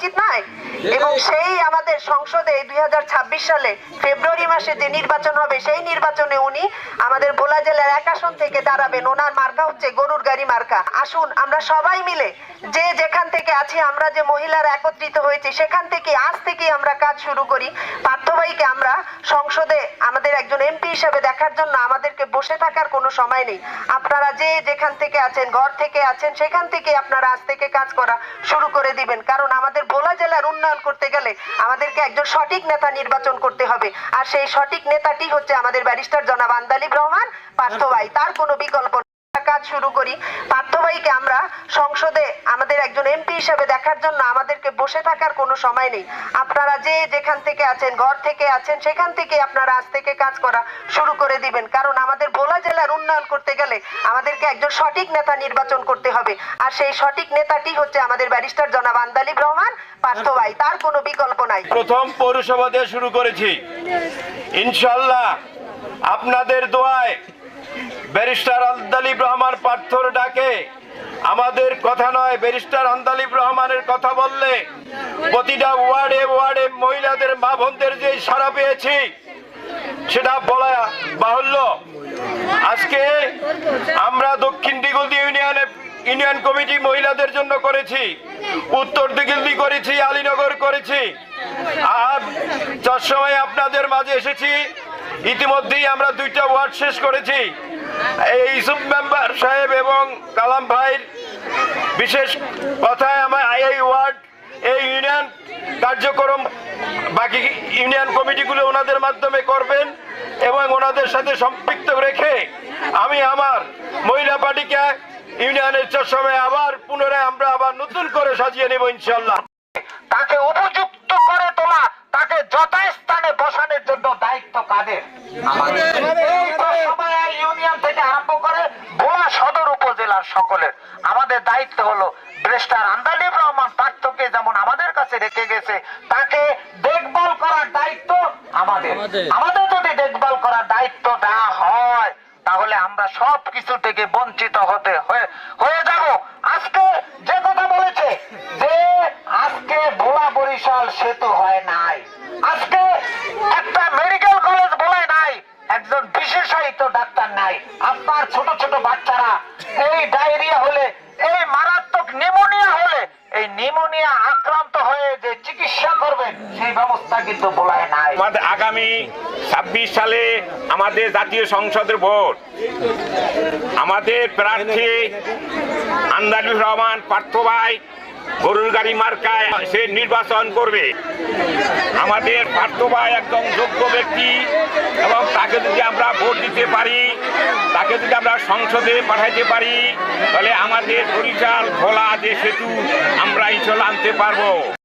উচিত নয়। এবং সেই আমাদের সংসদে দুই সালে ফেব্রুয়ারি মাসে যে নির্বাচন হবে সেই নির্বাচনে উনি আমাদের ভোলা জেলার এক আসন থেকে দাঁড়াবেন। ওনার মার্কা হচ্ছে গরুর গাড়ি মার্কা। আসুন আমরা সবাই মিলে যে যেখান থেকে আছি আমরা যে মহিলারা একত্রিত হয়েছি সেখান থেকে আজ থেকে আমরা কাজ শুরু করি। পার্থ ভাইকে আমরা সংসদে আমাদের একজন এমপি হিসেবে দেখার জন্য আমাদেরকে বসে থাকার কোনো সময় নেই। আপনারা যে যেখান থেকে আছেন ঘর থেকে আছেন সেখান থেকে আপনারা আজ থেকে কাজ করা শুরু করে দিবেন। কারণ আমাদের ভোলা জেলার উন্নয়ন করতে গেলে আমাদেরকে একজন সঠিক নেতা নির্বাচন করতে হবে আর সেই সঠিক নেতাটি হচ্ছে আমাদের ব্যারিস্টার জনাব আন্দালিব রহমান, পার্থ ভাই তার কোনো বিকল্প। কাজ শুরু করি। পার্থ ভাইকে আমরা সংসদে আমাদের একজন এমপি হিসাবে দেখার জন্য আমাদেরকে বসে থাকার কোনো সময় নেই। আপনারা যে যেখান থেকে আছেন, ঘর থেকে আছেন, সেখান থেকে আপনারা আজ থেকে কাজ করা শুরু করে দিবেন। কারণ আমাদের ভোলা জেলার উন্নয়ন করতে গেলে আমাদেরকে একজন সঠিক নেতা নির্বাচন করতে হবে। আর সেই সঠিক নেতাটি হচ্ছে আমাদের ব্যারিস্টার জনাব আন্দালিব রহমান, পার্থ ভাই। তার কোনো বিকল্প নাই। প্রথম পৌরসভা দিয়ে শুরু করেছি। ইনশাল্লাহ আপনাদের দোয়ায় ব্যারিস্টার আন্দালিব রহমান পার্থর ডাকে। আমাদের কথা নয়, ব্যারিস্টার আন্দালিব রহমানের কথা বললে। প্রতিটা ওয়ার্ডে ওয়ার্ডে মহিলাদের, মা বোনদের যে সারা পেয়েছি, সেটা বলা বাহুল্য। আজকে আমরা দক্ষিণ দিগলদি ইউনিয়নে ইউনিয়ন কমিটি মহিলাদের জন্য করেছি। উত্তর দিগলদি করেছি, আলীনগর করেছি। আর চট্টগ্রামে আপনাদের মাঝে এসেছি। ইতিমধ্যেই আমরা দুইটা ওয়ার্ড শেষ করেছি। এই ইউসুফ মেম্বার সাহেব এবং কালাম ভাইয়ের বিশেষ কথায় আমার এই ওয়ার্ড, এই ইউনিয়ন কার্যক্রম বাকি ইউনিয়ন কমিটিগুলো ওনাদের মাধ্যমে করবেন এবং ওনাদের সাথে সম্পৃক্ত রেখে আমি আমার মহিলা পার্টিকে ইউনিয়নের সময় আবার পুনরায় আমরা আবার নতুন করে সাজিয়ে নেব ইনশাল্লাহ তাকে উপযুক্ত করে তোলা তাকে যথাস্থানে বসানোর জন্য দায়িত্ব কাদের? আমাদের। এই তো সময় ইউনিয়ন থেকে আরম্ভ করে ভোলা সদর উপজেলার সকলের। আমাদের দায়িত্ব হলো ব্রেস্টার আন্দালিব রহমান পার্থকে যেমন আমাদের কাছে রেখে গেছে তাকে দেখভাল করার দায়িত্ব আমাদের। আমাদের যদি দেখভাল করার দায়িত্ব দেওয়া হয় তাহলে আমরা সব কিছু থেকে বঞ্চিত হতে হয়ে যাব। আজকে যে কথা বলেছে যে আজকে ভোলা বরিশাল সেতু হয় নাই। আজকে একটা মেডিকেল কলেজ বলে নাই। একজন বিশেষায়িত ডাক্তার নাই। আপনার ছোট ছোট বাচ্চারা এই ডায়রিয়া হলে, এই মারাত্মক নিমোনিয়া হলে, এই নিমোনিয়া আমাদের আগামী ছাব্বিশ সালে আমাদের জাতীয় সংসদের ভোট। আমাদের প্রার্থী আন্দালুর রহমান, পার্থ ভাই, গরুর গাড়ি মার্কায় সে নির্বাচন করবে। আমাদের পার্থ ভাই একদম যোগ্য ব্যক্তি এবং তাকে যদি আমরা ভোট দিতে পারি, তাকে যদি আমরা সংসদে পাঠাইতে পারি, তাহলে আমাদের বরিশাল ভোলা যে সেতু আমরা ইচল আনতে পারব।